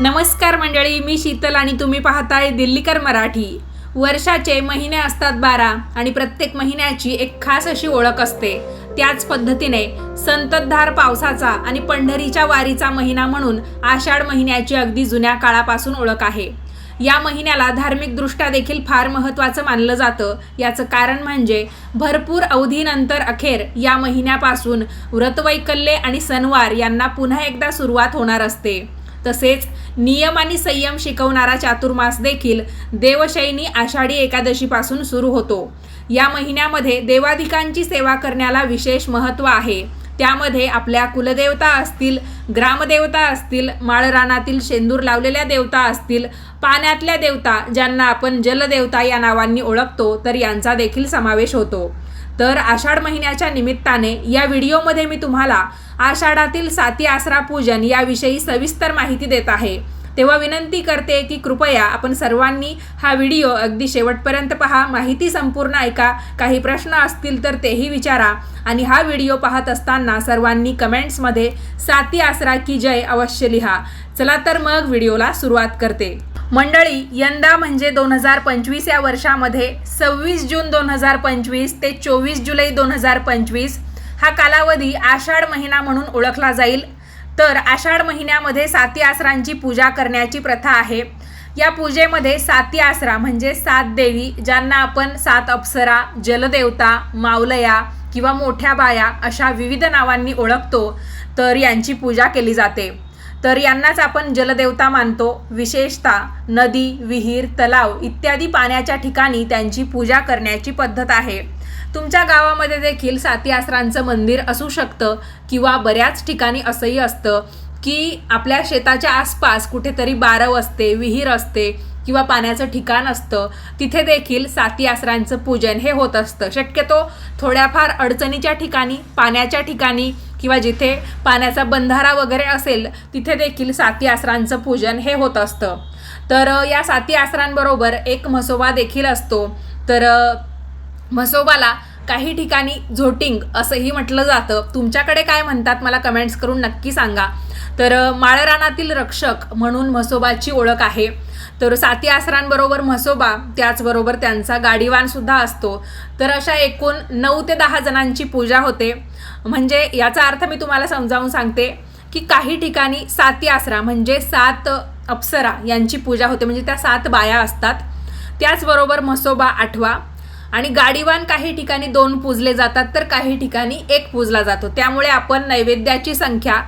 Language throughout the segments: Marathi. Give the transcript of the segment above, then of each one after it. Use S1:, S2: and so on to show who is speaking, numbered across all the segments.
S1: नमस्कार मंडळी मी शीतल आणि तुम्ही पाहताय दिल्लीकर मराठी. वर्षाचे महिने असतात बारा आणि प्रत्येक महिन्याची एक खास अशी ओळख असते. त्याच पद्धतीने संततधार पावसाचा आणि पंढरीच्या वारीचा महिना म्हणून आषाढ महिन्याची अगदी जुन्या काळापासून ओळख आहे. या महिन्याला धार्मिकदृष्ट्या देखील फार महत्त्वाचं मानलं जातं. याचं कारण म्हणजे भरपूर अवधीनंतर अखेर या महिन्यापासून व्रतवैकल्ये आणि सणवार यांना पुन्हा एकदा सुरुवात होणार असते. तसेच नियम आणि संयम शिकवणारा चातुर्मास देखील देवशैनी आषाढी एकादशीपासून सुरू होतो. या महिन्यामध्ये देवाधिकांची सेवा करण्याला विशेष महत्त्व आहे. त्यामध्ये आपल्या कुलदेवता असतील ग्रामदेवता असतील माळरानातील शेंदूर लावलेल्या देवता असतील पाण्यातल्या देवता ज्यांना आपण जलदेवता या नावांनी ओळखतो तर यांचा देखील समावेश होतो. तर आषाढ महिन्याच्या निमित्ताने या व्हिडिओमध्ये मी तुम्हाला आषाढातील साती आसरा पूजन याविषयी सविस्तर माहिती देत आहे. तेव्हा विनंती करते की कृपया आपण सर्वांनी हा व्हिडिओ अगदी शेवटपर्यंत पहा. माहिती संपूर्ण ऐका. काही प्रश्न असतील तर तेही विचारा. आणि हा व्हिडिओ पाहत असताना सर्वांनी कमेंट्समध्ये साती आसरा की जय अवश्य लिहा. चला तर मग व्हिडिओला सुरुवात करते. मंडळी यंदा म्हणजे दोन हजार पंचवीस या वर्षामध्ये सव्वीस जून दोन हजार पंचवीस ते चोवीस जुलै दोन हजार पंचवीस हा कालावधी आषाढ महिना म्हणून ओळखला जाईल. तर आषाढ महिन्यामध्ये साती आसरांची पूजा करण्याची प्रथा आहे. या पूजेमध्ये साती आसरा म्हणजे सात देवी ज्यांना आपण सात अप्सरा जलदेवता मावलया किंवा मोठ्या बाया अशा विविध नावांनी ओळखतो तर यांची पूजा केली जाते. तर यांनाच आपण जलदेवता मानतो. विशेषतः नदी विहीर तलाव इत्यादी पाण्याच्या ठिकाणी त्यांची पूजा करण्याची पद्धत आहे. तुमच्या गावामध्ये देखील साती आसरांचं मंदिर असू शकतं किंवा बऱ्याच ठिकाणी असंही असतं की आपल्या शेताच्या आसपास कुठेतरी बारव असते विहीर असते किंवा पाण्याचं ठिकाण असतं. तिथे देखील साती आसरांचं पूजन हे होत असतं. शक्यतो थोड्याफार अडचणीच्या ठिकाणी पाण्याच्या ठिकाणी किंवा जिथे पाण्याचा बंधारा वगैरे असेल तिथे देखील साती आसरांचं पूजन हे होत असतं. तर या साती आसरांबरोबर एक म्हसोबा देखील असतो. तर म्हसोबाला काही ठिकाणी झोटिंग असंही म्हटलं जातं. तुमच्याकडे काय म्हणतात मला कमेंट्स करून नक्की सांगा. तर माळरानातील रक्षक म्हणून म्हसोबाची ओळख आहे. तर साती आसरांबरोबर म्हसोबा त्याचबरोबर त्यांचा गाडीवानसुद्धा असतो. तर अशा एकूण नऊ ते दहा जणांची पूजा होते. म्हणजे याचा अर्थ मी तुम्हाला समजावून सांगते की काही ठिकाणी साती आसरा म्हणजे सात अप्सरा यांची पूजा होते. म्हणजे त्या सात बाया असतात. त्याचबरोबर म्हसोबा आठवा आणि गाडीवान काही ठिकाणी दोन पूजले जातात तर काही ठिकाणी एक पूजला जातो. त्यामुळे आपण नैवेद्याची संख्या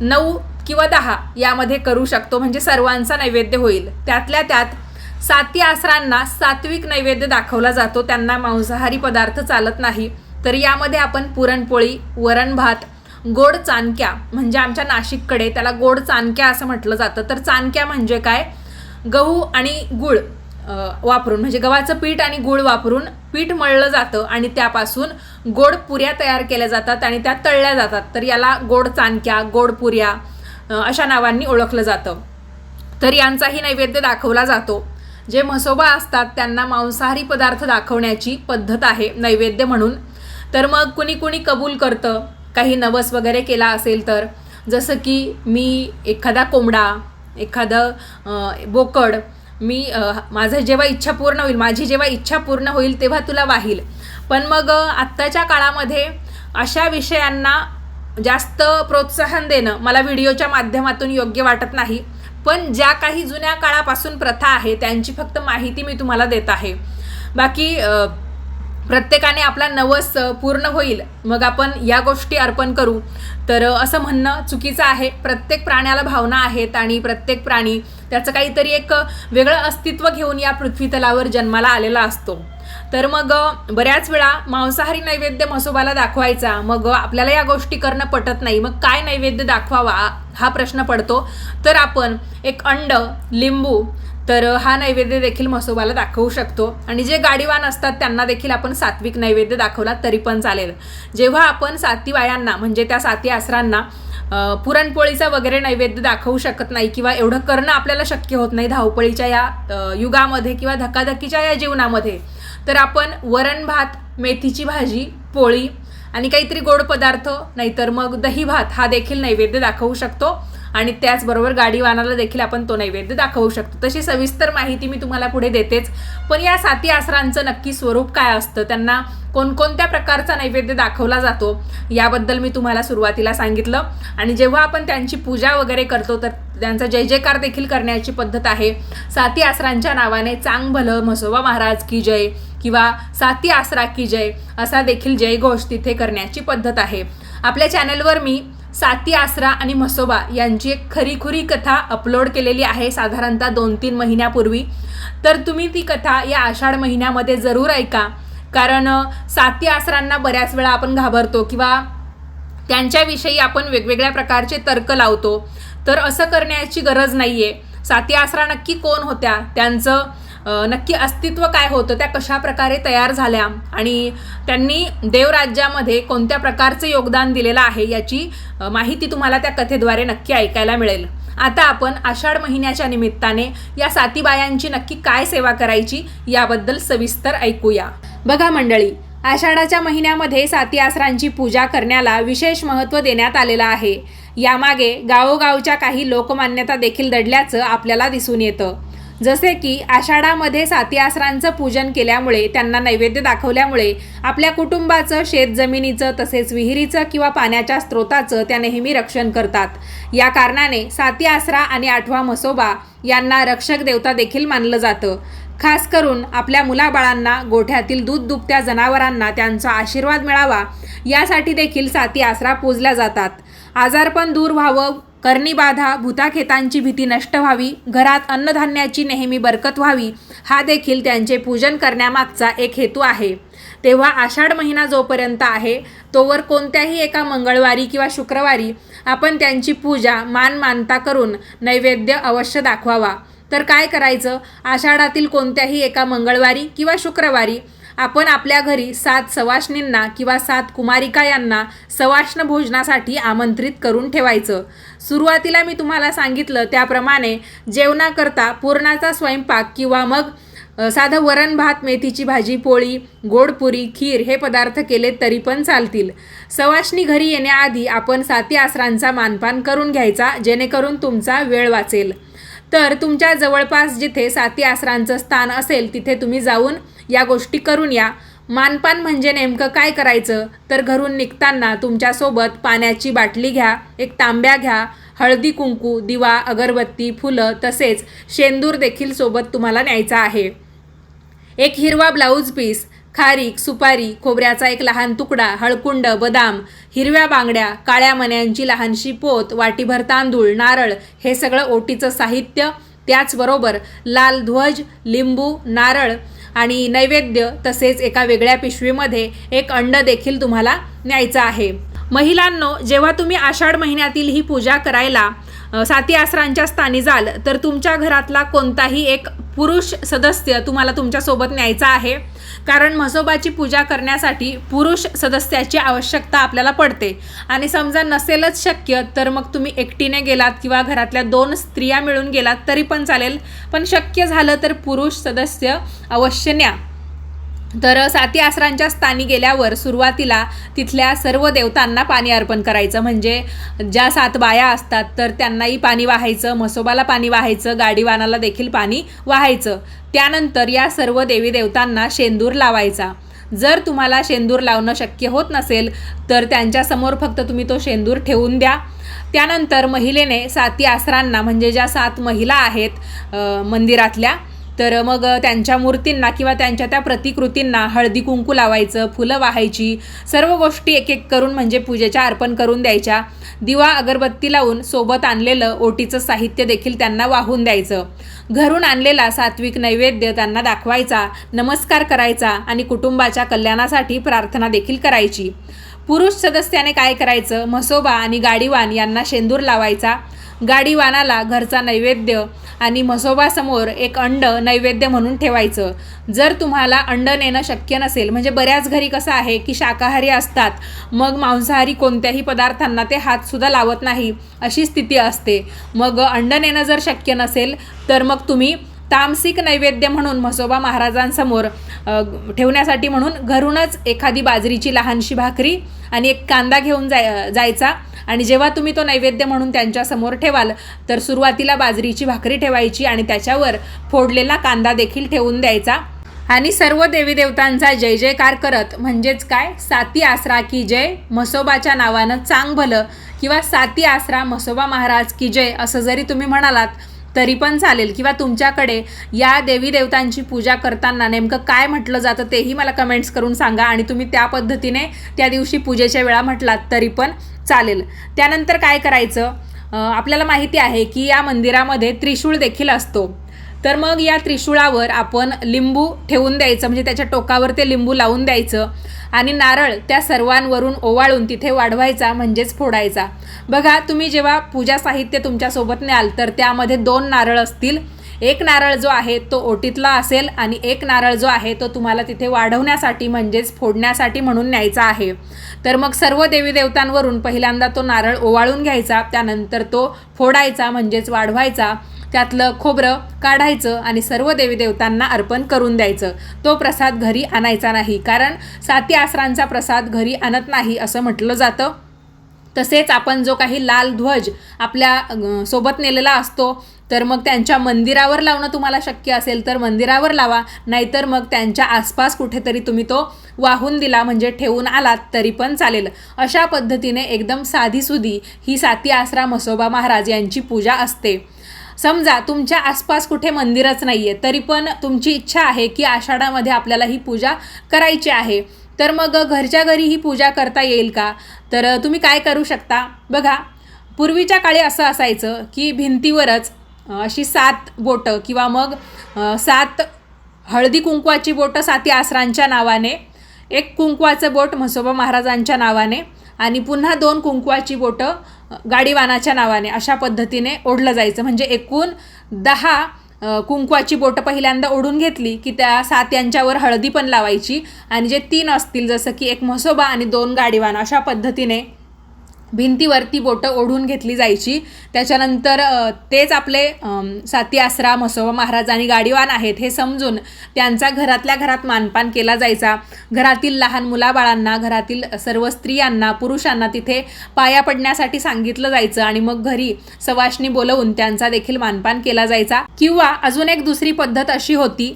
S1: नऊ किंवा दहा यामध्ये करू शकतो. म्हणजे सर्वांचा नैवेद्य होईल. त्यातल्या त्यात साती आसरांना सात्विक नैवेद्य दाखवला जातो. त्यांना मांसाहारी पदार्थ चालत नाही. तर यामध्ये आपण पुरणपोळी वरण भात गोड चानक्या म्हणजे आमच्या नाशिककडे त्याला गोड चानक्या असं म्हटलं जातं. तर चानक्या म्हणजे काय? गहू आणि गुळ वापरून म्हणजे गव्हाचं पीठ आणि गूळ वापरून पीठ मळलं जातं आणि त्यापासून गोड पुऱ्या तयार केल्या जातात आणि त्या तळल्या जातात. तर याला गोड चानक्या गोड पुऱ्या अशा नावांनी ओळखलं जातं. तर यांचाही नैवेद्य दाखवला जातो. जे म्हसोबा असतात त्यांना मांसाहारी पदार्थ दाखवण्याची पद्धत आहे नैवेद्य म्हणून. तर मग कुणी कुणी कबूल करतं. काही नवस वगैरे केला असेल तर. जसं की मी एखादा कोंबडा एखादं बोकड मी माझं जेव्हा इच्छा पूर्ण होईल माझी जेव्हा इच्छा पूर्ण होईल तेव्हा तुला वाहील. पण मग आत्ताच्या काळामध्ये अशा विषयांना जास्त प्रोत्साहन देणं मला व्हिडिओच्या माध्यमातून योग्य वाटत नाही. पण ज्या काही जुन्या काळापासून प्रथा आहे त्यांची फक्त माहिती मी तुम्हाला देत आहे. बाकी प्रत्येकाने आपला नवस पूर्ण होईल. मग आपण या गोष्टी अर्पण करू. तर असं म्हणणं चुकीचं आहे. प्रत्येक प्राण्याला भावना आहेत आणि प्रत्येक प्राणी त्याचं काहीतरी एक वेगळं अस्तित्व घेऊन या पृथ्वीतलावर जन्माला आलेला असतो. तर मग बऱ्याच वेळा मांसाहारी नैवेद्य म्हसोबाला दाखवायचा. मग आपल्याला या गोष्टी करणं पटत नाही. मग काय नैवेद्य दाखवावा हा प्रश्न पडतो. तर आपण एक अंड लिंबू तर हा नैवेद्य देखील म्हसोबाला दाखवू शकतो. आणि जे गाडीवान असतात त्यांना देखील आपण सात्विक नैवेद्य दाखवला तरी पण चालेल. जेव्हा आपण साती बायांना म्हणजे त्या साती आसरांना पुरणपोळीचा वगैरे नैवेद्य दाखवू शकत नाही किंवा एवढं करणं आपल्याला शक्य होत नाही धावपळीच्या या युगामध्ये किंवा धकाधकीच्या या जीवनामध्ये तर आपण वरण भात मेथीची भाजी पोळी आणि काहीतरी गोड पदार्थ नाहीतर मग दही भात हा देखील नैवेद्य दाखवू शकतो. आणि त्याचबरोबर गाडीवानाला देखील आपण तो नैवेद्य दाखवू शकतो. तशी सविस्तर माहिती मी तुम्हाला पुढे देतेच. पण या साती आसरांचं नक्की स्वरूप काय असतं? त्यांना कोणकोणत्या प्रकारचा नैवेद्य दाखवला जातो? याबद्दल मी तुम्हाला सुरुवातीला सांगितलं. आणि जेव्हा आपण त्यांची पूजा वगैरे करतो तर त्यांचा जय जयकार देखील करण्याची पद्धत आहे. साती आसरांच्या नावाने चांग भलं म्हसोबा महाराज की जय. किंवा साती आसरा की जय असा देखील जयघोष तिथे करण्याची पद्धत आहे. आपल्या चॅनलवर मी साती आसरा आणि म्हसोबा यांची एक खरीखुरी कथा अपलोड केलेली आहे साधारणतः दोन तीन महिन्यापूर्वी. तर तुम्ही ती कथा या आषाढ महिन्यामध्ये जरूर ऐका. कारण साती आसरांना बऱ्याच वेळा आपण घाबरतो किंवा त्यांच्याविषयी आपण वेगवेगळ्या प्रकारचे तर्क लावतो. तर असं करण्याची गरज नाही आहे साती आसरा नक्की कोण होत्या? त्यांचं नक्की अस्तित्व काय होतं त्या कशा प्रकारे तयार झाल्या आणि त्यांनी देवराज्यामध्ये कोणत्या प्रकारचे योगदान दिलेलं आहे याची माहिती तुम्हाला त्या कथेद्वारे नक्की ऐकायला मिळेल. आता आपण आषाढ महिन्याच्या निमित्ताने या सातीबायांची नक्की काय सेवा करायची याबद्दल सविस्तर ऐकूया. बघा मंडळी आषाढाच्या महिन्यामध्ये साती आसरांची पूजा करण्याला विशेष महत्त्व देण्यात आलेलं आहे. यामागे गावोगावच्या काही लोकमान्यता देखील दडल्याचं आपल्याला दिसून येतं. जसे की आषाढामध्ये साती आसरांचं पूजन केल्यामुळे त्यांना नैवेद्य दाखवल्यामुळे आपल्या कुटुंबाचं शेतजमिनीचं तसेच विहिरीचं किंवा पाण्याच्या स्रोताचं त्या नेहमी रक्षण करतात. या कारणाने साती आसरा आणि आठवा मसोबा यांना रक्षक देवता देखील मानलं जातं. खास करून आपल्या मुलाबाळांना गोठ्यातील दूध दुभत्या जनावरांना त्यांचा आशीर्वाद मिळावा यासाठी देखील साती आसरा पूजल्या जातात. आजारपण दूर व्हावं करणीबाधा भूताखेतांची भीती नष्ट व्हावी घरात अन्नधान्याची नेहमी बरकत व्हावी हा देखील त्यांचे पूजन करण्यामागचा एक हेतू आहे. तेव्हा आषाढ महिना जोपर्यंत आहे तोवर कोणत्याही एका मंगळवारी किंवा शुक्रवारी आपण त्यांची पूजा मान मानता करून नैवेद्य अवश्य दाखवावा. तर काय करायचं? आषाढातील कोणत्याही एका मंगळवारी किंवा शुक्रवारी आपण आपल्या घरी सात सवाष्णींना किंवा सात कुमारिका यांना सवाष्ण भोजनासाठी आमंत्रित करून ठेवायचं. सुरुवातीला मी तुम्हाला सांगितलं त्याप्रमाणे जेवणाकरता पूर्णाचा स्वयंपाक किंवा मग साधं वरण भात मेथीची भाजी पोळी गोडपुरी खीर हे पदार्थ केले तरी पण चालतील. सवाष्णी घरी येण्याआधी आपण साती आसरांचा मानपान करून घ्यायचा जेणेकरून तुमचा वेळ वाचेल. तर तुमच्या जवळपास जिथे साती आसरांचं स्थान असेल तिथे तुम्ही जाऊन या गोष्टी करून या. मानपान म्हणजे नेमकं काय करायचं? तर घरून निघताना तुमच्यासोबत पाण्याची बाटली घ्या एक तांब्या घ्या हळदी कुंकू दिवा अगरबत्ती फुलं तसेच शेंदूर देखील सोबत तुम्हाला न्यायचा आहे. एक हिरवा ब्लाऊज पीस खारीक सुपारी खोबऱ्याचा एक लहान तुकडा हळकुंड बदाम हिरव्या बांगड्या काळ्या मण्यांची लहानशी पोत वाटीभर तांदूळ नारळ हे सगळं ओटीचं साहित्य. त्याचबरोबर लाल ध्वज लिंबू नारळ आणि नैवेद्य तसेच एका वेगळ्या पिशवीमध्ये एक अंड देखील तुम्हाला न्यायचं आहे. महिलांनो जेव्हा तुम्ही आषाढ महिन्यातील ही पूजा करायला साती आसरांच्या स्थानी जाल तर तुमच्या घरातला कोणताही एक पुरुष सदस्य तुम्हाला तुमच्यासोबत न्यायचा आहे. कारण म्हसोबाची पूजा करण्यासाठी पुरुष सदस्याची आवश्यकता आपल्याला पडते. आणि समजा नसेलच शक्य तर मग तुम्ही एकटीने गेलात किंवा घरातल्या दोन स्त्रिया मिळून गेलात तरी पण चालेल. पण शक्य झालं तर पुरुष सदस्य अवश्य न्या. तर साती आसरांच्या स्थानी गेल्यावर सुरुवातीला तिथल्या सर्व देवतांना पाणी अर्पण करायचं. म्हणजे ज्या सात बाया असतात तर त्यांनाही पाणी वाहायचं म्हसोबाला पाणी वाहायचं गाडीवानाला देखील पाणी वाहायचं. त्यानंतर या सर्व देवी देवतांना शेंदूर लावायचा. जर तुम्हाला शेंदूर लावणं शक्य होत नसेल तर त्यांच्यासमोर फक्त तुम्ही तो शेंदूर ठेवून द्या. त्यानंतर महिलेने साती आसरांना म्हणजे ज्या सात महिला आहेत मंदिरातल्या तर मग त्यांच्या मूर्तींना किंवा त्यांच्या त्या प्रतिकृतींना हळदी कुंकू लावायचं फुलं वाहायची सर्व गोष्टी एक एक करून म्हणजे पूजेच्या अर्पण करून द्यायच्या. दिवा अगरबत्ती लावून सोबत आणलेलं ओटीचं साहित्य देखील त्यांना वाहून द्यायचं. घरून आणलेला सात्विक नैवेद्य त्यांना दाखवायचा नमस्कार करायचा आणि कुटुंबाच्या कल्याणासाठी प्रार्थना देखील करायची. पुरुष सदस्याने काय करायचं? म्हसोबा आणि गाडीवान यांना शेंदूर लावायचा. गाडीवानाला घरचा नैवेद्य आणि म्हसोबासमोर एक अंड नैवेद्य म्हणून ठेवायचं. जर तुम्हाला अंड नेणं शक्य नसेल म्हणजे बऱ्याच घरी कसं आहे की शाकाहारी असतात मग मांसाहारी कोणत्याही पदार्थांना ते हातसुद्धा लावत नाही अशी स्थिती असते. मग अंड नेणं जर शक्य नसेल तर मग तुम्ही तामसिक नैवेद्य म्हणून म्हसोबा महाराजांसमोर ठेवण्यासाठी म्हणून घरूनच एखादी बाजरीची लहानशी भाकरी आणि एक कांदा घेऊन जाय जायचा. आणि जेव्हा तुम्ही तो नैवेद्य म्हणून त्यांच्यासमोर ठेवाल तर सुरुवातीला बाजरीची भाकरी ठेवायची आणि त्याच्यावर फोडलेला कांदा देखील ठेवून द्यायचा. आणि सर्व देवी देवतांचा जय जयकार करत म्हणजेच काय? साती आसरा की जय म्हसोबाच्या नावानं चांग भलं किंवा साती आसरा म्हसोबा महाराज की जय असं जरी तुम्ही म्हणालात तरी पण चालेल. किंवा तुमच्याकडे या देवी देवतांची पूजा करताना नेमकं काय म्हटलं जातं तेही मला कमेंट्स करून सांगा आणि तुम्ही त्या पद्धतीने त्या दिवशी पूजेच्या वेळा म्हटलात तरी पण चालेल. त्यानंतर काय करायचं? आपल्याला माहिती आहे की या मंदिरामध्ये त्रिशूळ देखील असतो. तर मग या त्रिशूळावर आपण लिंबू ठेवून द्यायचं म्हणजे त्याच्या टोकावर ते लिंबू लावून द्यायचं आणि नारळ त्या सर्वांवरून ओवाळून तिथे वाढवायचा म्हणजेच फोडायचा. बघा तुम्ही जेव्हा पूजा साहित्य तुमच्यासोबत न्याल तर त्यामध्ये दोन नारळ असतील. एक नारळ जो आहे तो ओटीतला असेल आणि एक नारळ जो आहे तो तुम्हाला तिथे वाढवण्यासाठी म्हणजेच फोडण्यासाठी म्हणून न्यायचा आहे. तर मग सर्व देवी देवतांवरून पहिल्यांदा तो नारळ ओवाळून घ्यायचा त्यानंतर तो फोडायचा म्हणजेच वाढवायचा. त्यातलं खोबरं काढायचं आणि सर्व देवी देवतांना अर्पण करून द्यायचं. तो प्रसाद घरी आणायचा नाही कारण साती आसरांचा प्रसाद घरी आणत नाही असं म्हटलं जातं. तसेच आपण जो काही लाल ध्वज आपल्यासोबत नेलेला असतो तर मग त्यांच्या मंदिरावर लावणं तुम्हाला शक्य असेल तर मंदिरावर लावा. नाहीतर मग त्यांच्या आसपास कुठेतरी तुम्ही तो वाहून दिला म्हणजे ठेवून आलात तरी पण चालेल. अशा पद्धतीने एकदम साधीसुधी ही साती आसरा मसोबा महाराज यांची पूजा असते. समजा तुमच्या आसपास कुठे मंदिरच नाही आहे तरी पण तुमची इच्छा आहे की आषाढामध्ये आपल्याला ही पूजा करायची आहे. तर मग घरच्या घरी ही पूजा करता येईल का? तर तुम्ही काय करू शकता? बघा पूर्वीच्या काळी असं असायचं की भिंतीवरच अशी सात बोटं किंवा मग सात हळदी कुंकवाची बोटं साती आसरांच्या नावाने एक कुंकवाचं बोट म्हसोबा महाराजांच्या नावाने आणि पुन्हा दोन कुंकवाची बोटं गाडीवानाच्या नावाने अशा पद्धतीने ओढलं जायचं. म्हणजे एकूण दहा कुंकवाची बोटं पहिल्यांदा ओढून घेतली की त्या सात यांच्यावर हळदी पण लावायची. आणि जे तीन असतील जसं की एक म्हसोबा आणि दोन गाडीवान अशा पद्धतीने भिंतीवरती बोटं ओढून घेतली जायची. त्याच्यानंतर तेच आपले साती आसरा म्हसोबा महाराज आणि गाडीवान आहेत हे समजून त्यांचा घरातल्या घरात मानपान केला जायचा. घरातील लहान मुलाबाळांना घरातील सर्व स्त्रियांना पुरुषांना तिथे पाया पडण्यासाठी सांगितलं जायचं आणि मग घरी सवाशनी बोलवून त्यांचा देखील मानपान केला जायचा. किंवा अजून एक दुसरी पद्धत अशी होती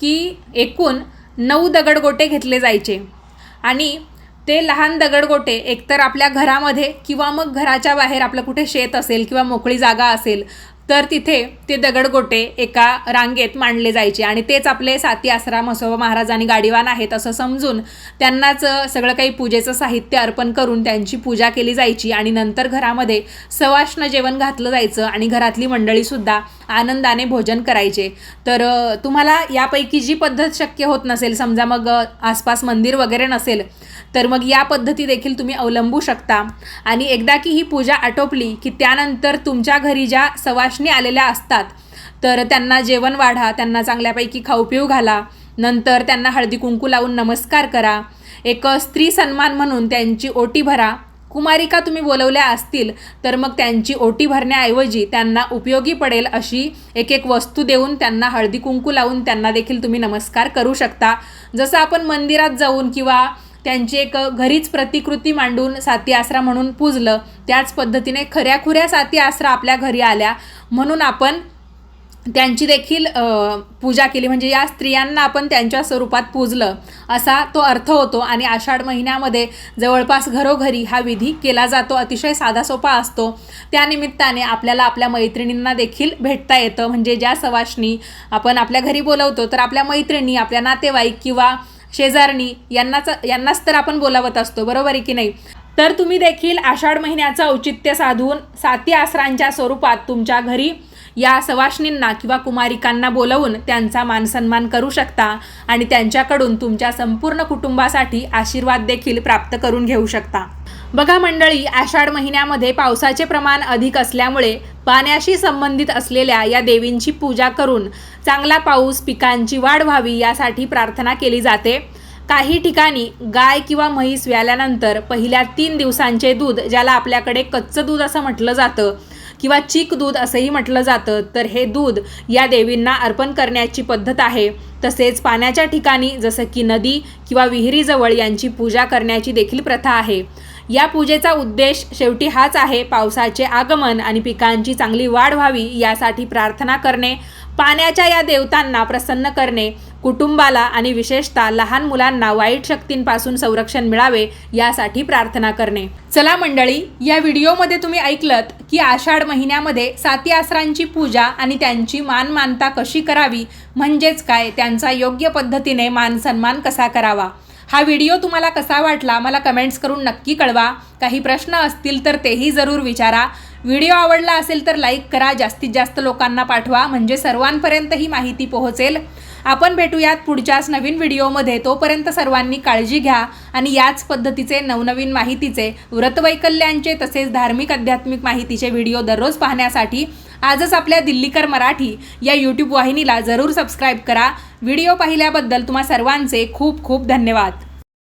S1: की एकूण नऊ दगडगोटे घेतले जायचे. आणि ते लहान दगडगोटे एकतर आपल्या घरामध्ये किंवा मग घराच्या बाहेर आपलं कुठे शेत असेल किंवा मोकळी जागा असेल तर तिथे ते दगडगोटे एका रांगेत मांडले जायचे आणि तेच आपले साती आसरा म्हसोबा महाराज आणि गाडीवान आहेत असं समजून त्यांनाच सगळं काही पूजेचं साहित्य अर्पण करून त्यांची पूजा केली जायची आणि नंतर घरामध्ये सवाष्ण जेवण घातलं जायचं आणि घरातली मंडळीसुद्धा आनंदाने भोजन करायचे. तर तुम्हाला यापैकी जी पद्धत शक्य होत नसेल समजा मग आसपास मंदिर वगैरे नसेल तर मग या पद्धती देखील तुम्ही अवलंबू शकता. आणि एकदा की ही पूजा आटोपली की त्यानंतर तुमच्या घरी ज्या सवाशणी आलेल्या असतात तर त्यांना जेवण वाढा त्यांना चांगल्यापैकी खाऊ पिऊ घाला. नंतर त्यांना हळदी कुंकू लावून नमस्कार करा. एक स्त्री सन्मान म्हणून त्यांची ओटी भरा. कुमारिका तुम्ही बोलवल्या असतील तर मग त्यांची ओटी भरण्याऐवजी त्यांना उपयोगी पडेल अशी एक एक वस्तू देऊन त्यांना हळदी कुंकू लावून त्यांना देखील तुम्ही नमस्कार करू शकता. जसं आपण मंदिरात जाऊन किंवा त्यांची एक घरीच प्रतिकृती मांडून साती आसरा म्हणून पूजलं. त्याच पद्धतीने खऱ्याखुऱ्या साती आसरा आपल्या घरी आल्या. म्हणून आपण त्यांची देखील पूजा केली. म्हणजे या स्त्रियांना आपण त्यांच्या स्वरूपात पूजलं. असा तो अर्थ होतो आणि आषाढ महिन्यामध्ये जवळपास घरोघरी हा विधी केला जातो. अतिशय साधा सोपा असतो त्यानिमित्ताने आपल्याला आपल्या मैत्रिणींना देखील भेटता येतं. म्हणजे ज्या सवाशनी आपण आपल्या घरी बोलवतो तर आपल्या मैत्रिणी आपल्या नातेवाईक किंवा शेजारणी यांनाच यांनाच तर आपण बोलावत असतो बरोबर आहे की नाही? तर तुम्ही देखील आषाढ महिन्याचं औचित्य साधून साती आसरांच्या स्वरूपात तुमच्या घरी या सवाष्णींना किंवा कुमारिकांना बोलवून त्यांचा मानसन्मान करू शकता आणि त्यांच्याकडून तुमच्या संपूर्ण कुटुंबासाठी आशीर्वाद देखील प्राप्त करून घेऊ शकता. बघा मंडळी आषाढ महिन्यामध्ये पावसाचे प्रमाण अधिक असल्यामुळे पाण्याशी संबंधित असलेल्या या देवींची पूजा करून चांगला पाऊस पिकांची वाढ व्हावी यासाठी प्रार्थना केली जाते. काही ठिकाणी गाय किंवा म्हैस व्याल्यानंतर पहिल्या तीन दिवसांचे दूध ज्याला आपल्याकडे कच्चं दूध असं म्हटलं जातं किंवा चीक दूध असंही म्हटलं जातं तर हे दूध या देवींना अर्पण करण्याची पद्धत आहे. तसेच पाण्याच्या ठिकाणी जसं की नदी किंवा विहिरीजवळ यांची पूजा करण्याची देखील प्रथा आहे. या पूजेचा उद्देश शेवटी हाच आहे पावसाचे आगमन आणि पिकांची चांगली वाढ व्हावी यासाठी प्रार्थना करणे पाण्याच्या या देवतांना प्रसन्न करणे कुटुंबाला आणि विशेषतः लहान मुलांना वाईट शक्तींपासून संरक्षण मिळावे यासाठी प्रार्थना करणे. चला मंडळी या व्हिडिओमध्ये तुम्ही ऐकलत की आषाढ महिन्यामध्ये साती आसरांची पूजा आणि त्यांची मान मानता कशी करावी म्हणजेच काय त्यांचा योग्य पद्धतीने मान सन्मान कसा करावा? हा व्हिडिओ तुम्हाला कसा वाटला मला कमेंट्स करून नक्की कळवा. काही प्रश्न असतील तर तेही जरूर विचारा. व्हिडिओ आवडला असेल तर लाईक करा. जास्तीत जास्त लोकांना पाठवा. म्हणजे सर्वांपर्यंत ही माहिती पोहोचेल. आपण भेटूयात पुढच्याच नवीन व्हिडिओमध्ये. तोपर्यंत सर्वांनी काळजी घ्या आणि याच पद्धतीचे नवनवीन माहितीचे व्रतवैकल्यांचे तसेच धार्मिक आध्यात्मिक माहितीचे व्हिडिओ दररोज पाहण्यासाठी आजच आपल्या दिल्लीकर मराठी या यूट्यूब वाहिनीला जरूर सबस्क्राईब करा. व्हिडिओ पाहिल्याबद्दल तुम्हा सर्वांचे खूप खूप धन्यवाद.